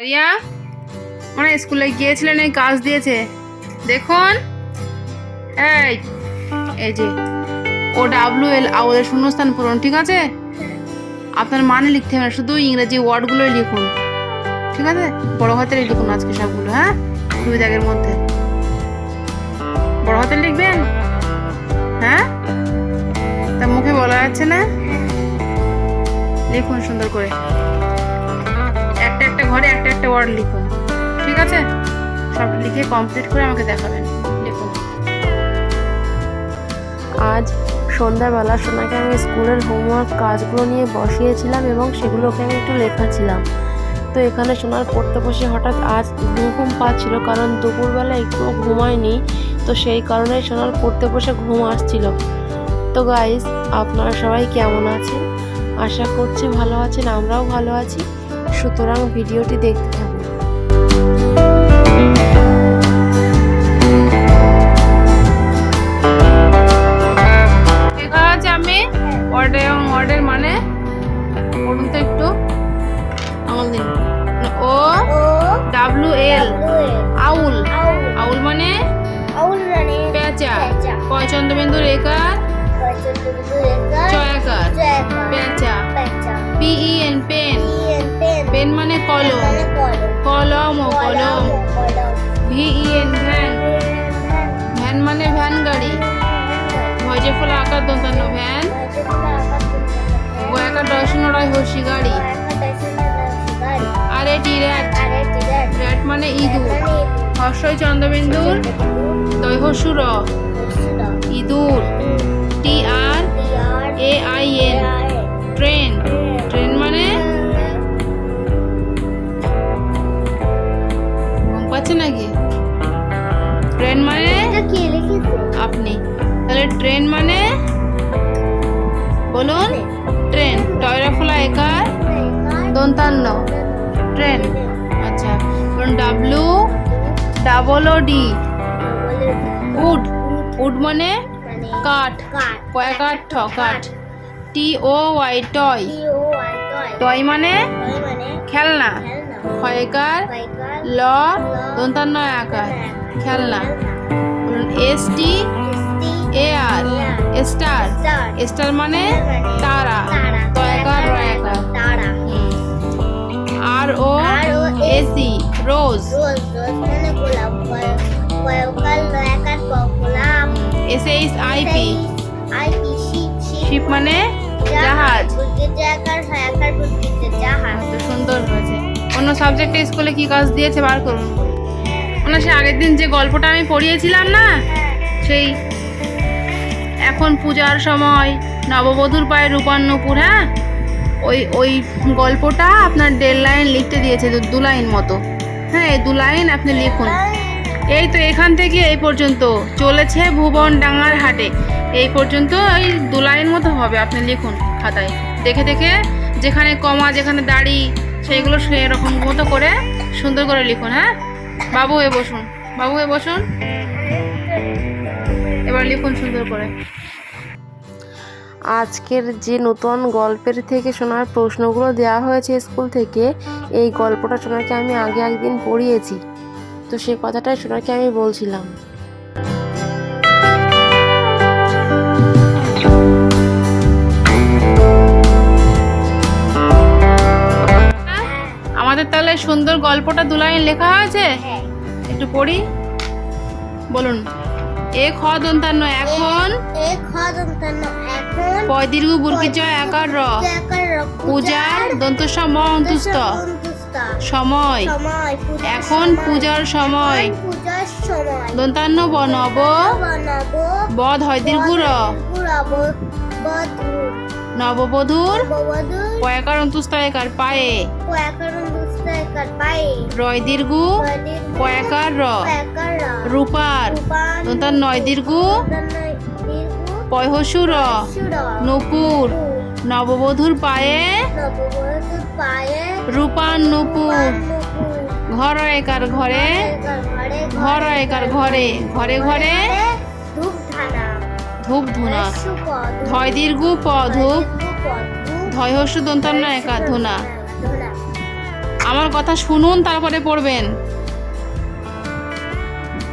রিয়া? মানে স্কুলে গিয়েছিলেন, এই কাজ দিয়েছে। দেখুন। এই এই যে ও ডাব্লিউ এল আউলের শূন্যস্থান পূরণ, ঠিক আছে? আপনার মানে লিখতে হবে না, শুধু ইংরেজি ওয়ার্ডগুলোই লিখুন, ঠিক আছে? বড় হাতের লিখুন আজকে সবগুলো হ্যাঁ? দুই দাগের মধ্যে। বড় হাতের লিখবেন? হ্যাঁ? তা মুখে বলা যাচ্ছে না? লিখুন সুন্দর করে। ঘরে একটা একটা ওয়ার্ড লিখুন ঠিক আছে? সব লিখে কমপ্লিট করে আমাকে দেখাবেন। লিখুন আজ সন্ধ্যাবেলা সোনাকে আমি স্কুলের হোমওয়ার্ক কাজগুলো নিয়ে বসিয়েছিলাম এবং সেগুলোকে আমি একটু লেখাছিলাম। তো এখানে সোনার পড়তে বসে হঠাৎ আজ ঘুম ঘুম পাচ্ছিল কারণ দুপুরবেলা একটুও ঘুমায়নি। তো সেই কারণে সোনার পড়তে বসে ঘুম আসছিল। তো গাইস আপনারা সবাই কেমন আছেন? আশা করছি ভালো আছেন, আমরাও ভালো আছি। সুতরাং ভিডিওটি দেখতে থাকুন আছে আমি ওয়ার্ড এবং ওয়ার্ডের মানে পড়ুন তো একটু। দিন ও ডাব্লিউ এল আউল। আউল। মানে আউল মানে পেঁচা। রেখার চয়াকার। পেঁচা। পিই এন পেন পেন মানে কলম। কলম ও কলম। কলম ভিই এন ভ্যান। ভ্যান মানে ভ্যান গাড়ি। ভজে ফলে আকার দন্তান্ন, ভ্যান। গোয়াকার দর্শন রয় হসি গাড়ি। আর এটি র্যাট। র্যাট মানে ইঁদুর। হর্ষই চন্দ্রবিন্দুর দৈহসুর ইঁদুর। টি আর ঘুম নাকি? ট্রেন মানে? আপনি। তাহলে ট্রেন মানে? বলুন। ট্রেন টয়রা ফোলা একার দন্তান্ন। ট্রেন আচ্ছা। বলুন W double O D wood wood মানে কাঠ। কয়াকার ঠ কাঠ। T O Y toy toy মানে খেলনা। ক্ষয়কার ল দন্তান্ন আকার খেলনা S T A R star. Star মানে তারা। তয়াকার রয়াকার R O S E rose. S H I P ship মানে জাহাজ। তো সুন্দর হয়েছে। অন্য সাবজেক্টে স্কুলে কি কাজ দিয়েছে বার করুন। ওনার সে আগের দিন যে গল্পটা আমি পড়িয়েছিলাম না, সেই এখন পূজার সময় নববধূর পায়ে রূপার হ্যাঁ? ওই ওই গল্পটা আপনার দেড় লাইন লিখতে দিয়েছে, দু- দু লাইন মতো। হ্যাঁ এই দু লাইন আপনি লিখুন। এই তো এখান থেকে এই পর্যন্ত চলেছে ভুবন ডাঙ্গার হাটে। এই পর্যন্ত ওই দু লাইন মতো হবে, আপনি লিখুন খাতায়। দেখে দেখে যেখানে কমা, যেখানে দাড়ি সেইগুলো সেরকম মতো করে সুন্দর করে লিখুন হ্যাঁ? বাবু এ বসুন, বাবু এ বসুন। এবার লিখুন সুন্দর করে। আজকের যে নতুন গল্পের থেকে শোনার প্রশ্নগুলো দেওয়া হয়েছে স্কুল থেকে, এই গল্পটা শোনাকে আমি আগে একদিন পড়িয়েছি। তো সেই কথাটাই শোনাকে আমি বলছিলাম। আমাদের তাহলে সুন্দর গল্পটা দু লাইন লেখা হয়েছে? একটু পড়ি। বলুন। এ খ দন্তান্ন এখন? এখন? পয় দীর্ঘ বুর্কি একার র। পূজার দন্ত সম অন্তুস্ত সময়। সময় এখন পূজার সময়। দন্তান্ন ব নব নব বধ হয় দীর্ঘ র। নববধূর পয়াকার অন্তুস্ত একার পায়ে। রয় দীর্ঘ পয়াকার র। রূপার। দন্তান নয় দীর্ঘ পয়হসু র। নূপুর। নববধূর পায়ে রূপার নূপুর। ঘর একার ঘরে ঘর একার ঘরে ঘরে ঘরে। ধূপ ধুনা ধয় দীর্ঘ প ধূপ ধয় হস্য দন্তান্ন একা ধুনা। আমার কথা শুনুন তারপরে পড়বেন।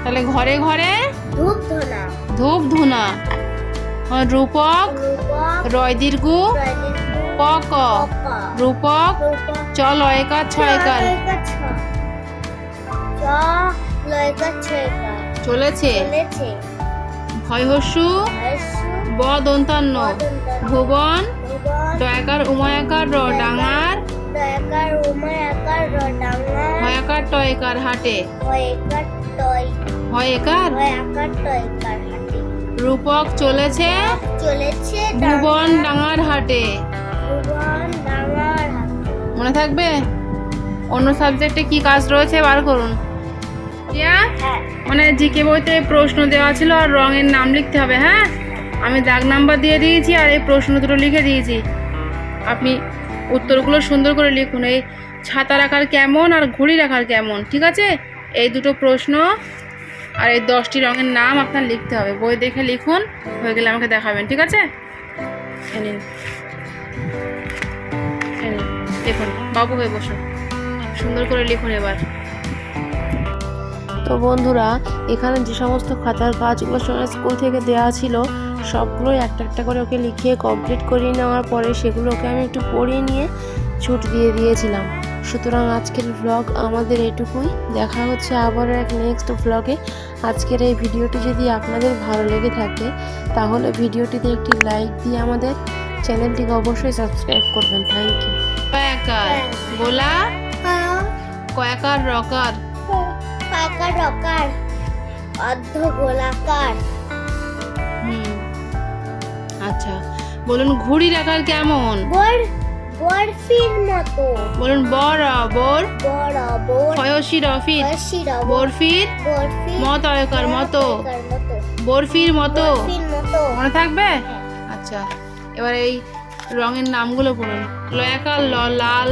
তাহলে ঘরে ঘরে ধূপ ধনা ধূপ ধুনা রূপক রয় দীর্ঘ রয়দিন প ক রূপক রূপক চ লয়কার ছয়কার। চলেছে। ভয়হস্যু হর্ষু ব দন্তান্ন বদন্তন ভুবন ডয়াকার উময়াকার র ডাঙার দয়াকার উমায়াকার রডাঙ্গা হয়াকার টয়কার হাটে? হয়কার টয়। হয়েকার হয়াকার টয়কার হাটে। রূপক চলেছে? চলেছে ভুবন ডাঙার হাটে। ভুবন ডাঙার মনে থাকবে? অন্য সাবজেক্টে কি কাজ রয়েছে? বার করুন। হ্যাঁ। মানে জিকে বইতে প্রশ্ন দেওয়া ছিল আর রঙের নাম লিখতে হবে হ্যাঁ? আমি দাগ নাম্বার দিয়ে দিয়েছি আর এই প্রশ্ন দুটো লিখে দিয়েছি। আপনি উত্তরগুলো সুন্দর করে লিখুন। এই ছাতা রাখার কেমন আর ঘড়ি রাখার কেমন, ঠিক আছে? এই দুটো প্রশ্ন আর এই দশটি রঙের নাম আপনার লিখতে হবে। বই দেখে লিখুন, হয়ে গেলে আমাকে দেখাবেন, ঠিক আছে? নিন। দেখুন, বাবু হয়ে বসুন। সুন্দর করে লিখুন এবার। তো বন্ধুরা এখানে যে সমস্ত খাতার কাজগুলো স্কুল থেকে দেওয়া ছিল সবগুলোই একটা একটা করে ওকে লিখিয়ে কমপ্লিট করিয়ে নেওয়ার পরে সেগুলো ওকে আমি একটু পড়িয়ে নিয়ে ছুট দিয়ে দিয়েছিলাম। সুতরাং আজকের ব্লগ আমাদের এটুকুই। দেখা হচ্ছে আবারও এক নেক্সট ব্লগে আজকের এই ভিডিওটি যদি আপনাদের ভালো লেগে থাকে তাহলে ভিডিওটিতে একটি লাইক দিয়ে আমাদের চ্যানেলটিকে অবশ্যই সাবস্ক্রাইব করবেন। থ্যাংক ইউ কয়াকার। গোলা কয়াকার রকার। আকার রকার অর্ধ গোলাকার। হুম। আচ্ছা বলুন ঘুড়ি রাখার কেমন? বর বরফির মতো। বলুন বর বর বড় বর ফয়সি রফির বর্ষির বরফির? মতো বরফির মতো। বরফির মতো। মনে থাকবে? আচ্ছা এবার এই রঙের নামগুলো বলুন। লয়াকার ল লাল।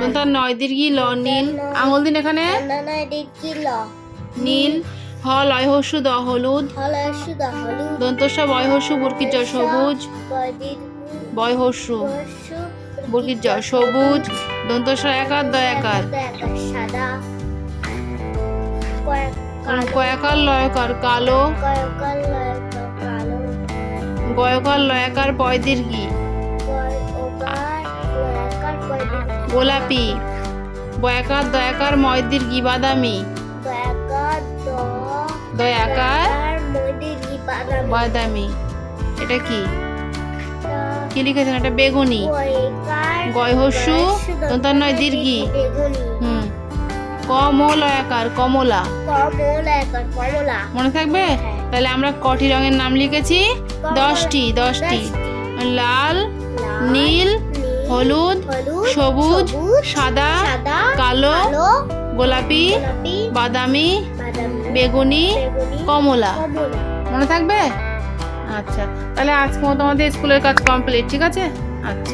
দন্তার নয় দীর্ঘি ল নীল। আঙুল দিন এখানে। নীল। হ লয় হস্যু দ হলুদ। দন্তস্ব বয় হস্যু বুরকির জ সবুজ। বয় বর্ষু বুরকির জ সবুজ। দন্তস্ব একার দ একার। কয়াকার লয়কার কালো। গয়কার লয়াকার পয় দীর্ঘি গোলাপি। বয়াকার দয়াকার ময় দীর্ঘি বাদামি? দয়াকার বাদাম। এটা কি? কি লিখেছেন? এটা বেগুনি। গয় হস্যু দন্তার নয় দীর্ঘি হুম। কমলয়াকার কমলা। কমল একার কমলা। মনে থাকবে? তাহলে আমরা কটি রঙের নাম লিখেছি? দশটি দশটি। লাল নীল হলুদ সবুজ সাদা কালো গোলাপি বাদামি বেগুনি কমলা। মনে থাকবে? আচ্ছা তাহলে আজকে মতো আমাদের স্কুলের কাজ কমপ্লিট ঠিক আছে? আচ্ছা।